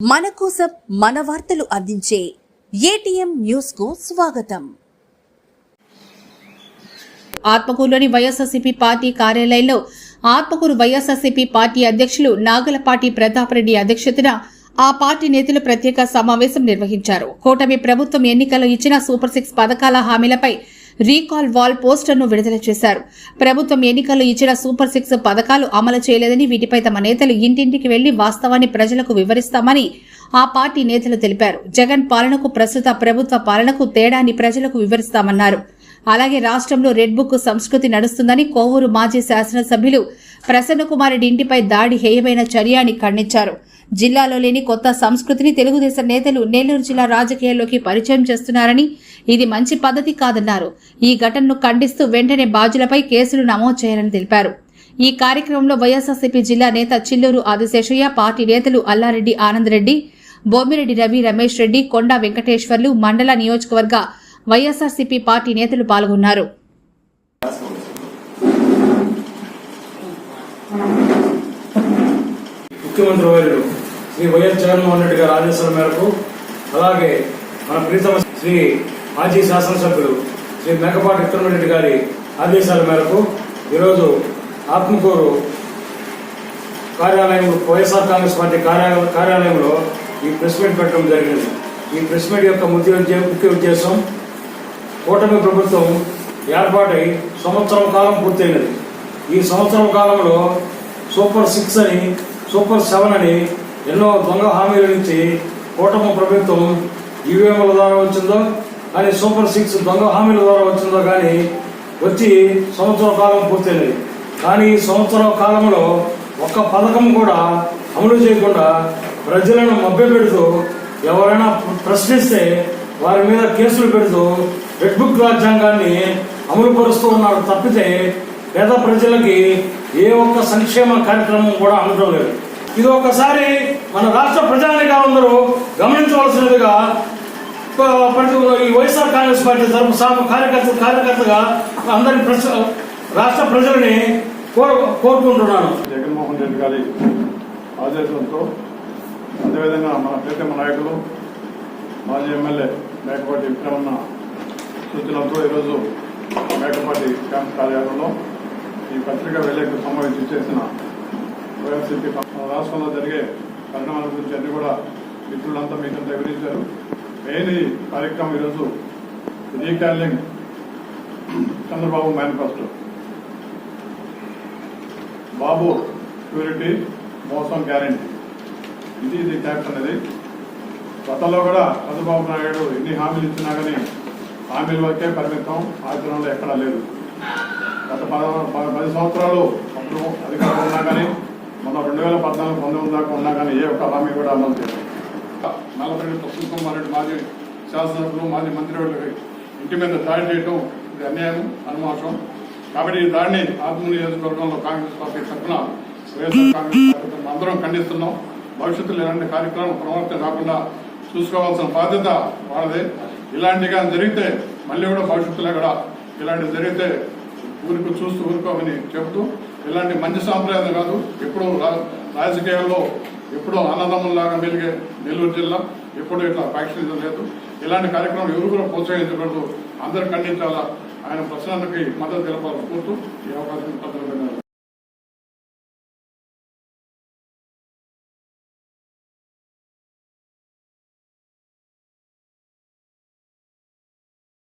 మన కోసం మన వార్తలు అందించే ఏటీఎం న్యూస్కు స్వాగతం. ఆత్మకూరులోని వైఎస్ఆర్సీపీ పార్టీ కార్యాలయంలో ఆత్మకూరు వైఎస్ఆర్సీపీ పార్టీ అధ్యక్షులు నాగలపాటి ప్రతాప్ రెడ్డి అధ్యక్షతన ఆ పార్టీ నేతలు ప్రత్యేక సమావేశం నిర్వహించారు. కూటమి ప్రభుత్వం ఎన్నికల్లో ఇచ్చిన సూపర్ సిక్స్ పథకాల హామీలపై రీకాల్ వాల్ పోస్టర్ను విడుదల చేశారు. ప్రభుత్వం ఎన్నికల్లో ఇచ్చిన సూపర్ సిక్స్ పథకాలు అమలు చేయలేదని వీటిపై తమ నేతలు ఇంటింటికి వెళ్ళి వాస్తవాన్ని ప్రజలకు వివరిస్తామని ఆ పార్టీ నేతలు తెలిపారు. జగన్ పాలనకు ప్రస్తుత ప్రభుత్వ పాలనకు తేడాన్ని ప్రజలకు వివరిస్తామన్నారు. అలాగే రాష్ట్రంలో రెడ్ బుక్ సంస్కృతి నడుస్తుందని కోవూరు మాజీ శాసనసభ్యులు ప్రసన్నకుమారెడ్డి ఇంటిపై దాడి హేయమైన చర్య అని ఖండించారు. జిల్లాలో లేని కొత్త సంస్కృతిని తెలుగుదేశం నేతలు నెల్లూరు జిల్లా రాజకీయాల్లోకి పరిచయం చేస్తున్నారని ఇది మంచి పద్ధతి కాదన్నారు. ఈ ఘటనను ఖండిస్తూ వెంటనే బాధ్యులపై కేసులు నమోదు చేయాలని తెలిపారు. ఈ కార్యక్రమంలో వైఎస్ఆర్సీపీ జిల్లా నేత చిల్లూరు ఆదిశేషయ్య పార్టీ నేతలు అల్లారెడ్డి ఆనందరెడ్డి బొమ్మిరెడ్డి రవి రమేష్ రెడ్డి కొండా వెంకటేశ్వర్లు మండల నియోజకవర్గ వైఎస్ఆర్సీపీ పార్టీ నేతలు పాల్గొన్నారు. ముఖ్యమంత్రి వారు శ్రీ వైఎస్ జగన్మోహన్ రెడ్డి గారి ఆదేశాల మేరకు అలాగే మన ప్రీతమ శ్రీ మాజీ శాసనసభ్యులు శ్రీ మేకపాటి విక్రమరెడ్డి గారి ఆదేశాల మేరకు ఈరోజు ఆత్మకూరు కార్యాలయం వైఎస్ఆర్ కాంగ్రెస్ పార్టీ కార్యాలయంలో ఈ ప్రెస్ మీట్ పెట్టడం జరిగింది. ఈ ప్రెస్ మీట్ యొక్క ముఖ్య ముఖ్య ఉద్దేశం కూటమి ప్రభుత్వం ఏర్పాటై సంవత్సరం కాలం పూర్తయినది. ఈ సంవత్సరం కాలంలో సూపర్ సిక్స్ అని సూపర్ సెవెన్ అని ఎన్నో దొంగ హామీల నుంచి కూటమి ప్రభుత్వం ఈవీఎంల ద్వారా వచ్చిందో కానీ సూపర్ సిక్స్ దొంగ హామీల ద్వారా వచ్చిందో కానీ వచ్చి సంవత్సర కాలం పూర్తయినది. కానీ ఈ కాలంలో ఒక్క పథకం కూడా అమలు చేయకుండా ప్రజలను మభ్యపెడుతూ ఎవరైనా ప్రశ్నిస్తే వారి మీద కేసులు పెడుతూ రెడ్ బుక్ రాజ్యాంగాన్ని అమలు పరుస్తూ ఉన్నారు తప్పితే పేద ప్రజలకి ఏ ఒక్క సంక్షేమ కార్యక్రమం కూడా అందడం లేదు ఇది ఒకసారి మన రాష్ట్ర ప్రజానికాలందరూ గమనించవలసినదిగా ఈ వైఎస్ఆర్ కాంగ్రెస్ పార్టీ తరపు సామ కార్యకర్త కార్యకర్తగా అందరి రాష్ట్ర ప్రజలని కోరు కోరుకుంటున్నాను. జగన్మోహన్ రెడ్డి గారి ఆదేశంతో అదేవిధంగా మన ప్రీతమ నాయకులు మాజీ ఎమ్మెల్యే మేకపాటి విక్రమన్న సూచనలతో ఈరోజు మేకపాటి క్యాంప్ కార్యాలయంలో ఈ పత్రికా విలేకరు సమావేశం చేసిన వైఎస్సీపీ రాష్ట్రంలో జరిగే పరిణామాల గురించి అన్ని కూడా మిత్రులంతా మీకు వివరించారు. మెయిన్ ఈ కార్యక్రమం ఈరోజు recalling Chandrababu manifesto. Babu purity మోసం గ్యారంటీ. ఇది ఇది ట్యాక్స్ అనేది. గతంలో కూడా చంద్రబాబు నాయుడు ఎన్ని హామీలు ఇచ్చినా కానీ హామీల వరకే పరిమితం ఆచరణలో ఎక్కడా లేదు. గత పద- పది సంవత్సరాలు అప్పుడు అధికారంలో ఉన్నా కానీ మొన్న రెండు వేల పద్నాలుగు పంతొమ్మిది దాకా ఉన్నా కానీ ఏ ఒక్క హామీ కూడా అమలు చేయలేదు. రెండు ప్రసన్న కుమార్ మాజీ శాసనసభ్యులు మాజీ మంత్రివర్యులకి ఇంటి మీద దాడి చేయడం ఇది అన్యాయం అనుమాసం కాబట్టి ఈ దాడిని ఆత్మ నియోజకవర్గంలో కాంగ్రెస్ పార్టీ తరఫున వైఎస్ఆర్ కాంగ్రెస్ పార్టీ అందరం ఖండిస్తున్నాం. భవిష్యత్తులో ఇలాంటి కార్యక్రమం ప్రవర్తన కాకుండా చూసుకోవాల్సిన బాధ్యత వాళ్ళదే. ఇలాంటిగా జరిగితే మళ్ళీ కూడా భవిష్యత్తులో కూడా ఇలాంటివి జరిగితే ఊరికి చూస్తూ ఊరుకోమని చెబుతూ ఇలాంటి మంచి సాంప్రదాయం కాదు రాజకీయాల్లో ఎప్పుడో అన్నదమ్ముల్లాగా మెలిగే నెల్లూరు జిల్లా ఎప్పుడూ ఇట్లా ఫ్యాక్షన్ లేదు. ఇలాంటి కార్యక్రమం ఎవరు కూడా ప్రోత్సహించకూడదు. అందరు ఖండించాలా ఆయన ప్రశ్నలకి మద్దతు తెలపాలని కోరుతూ ఈ అవకాశం పత్రిక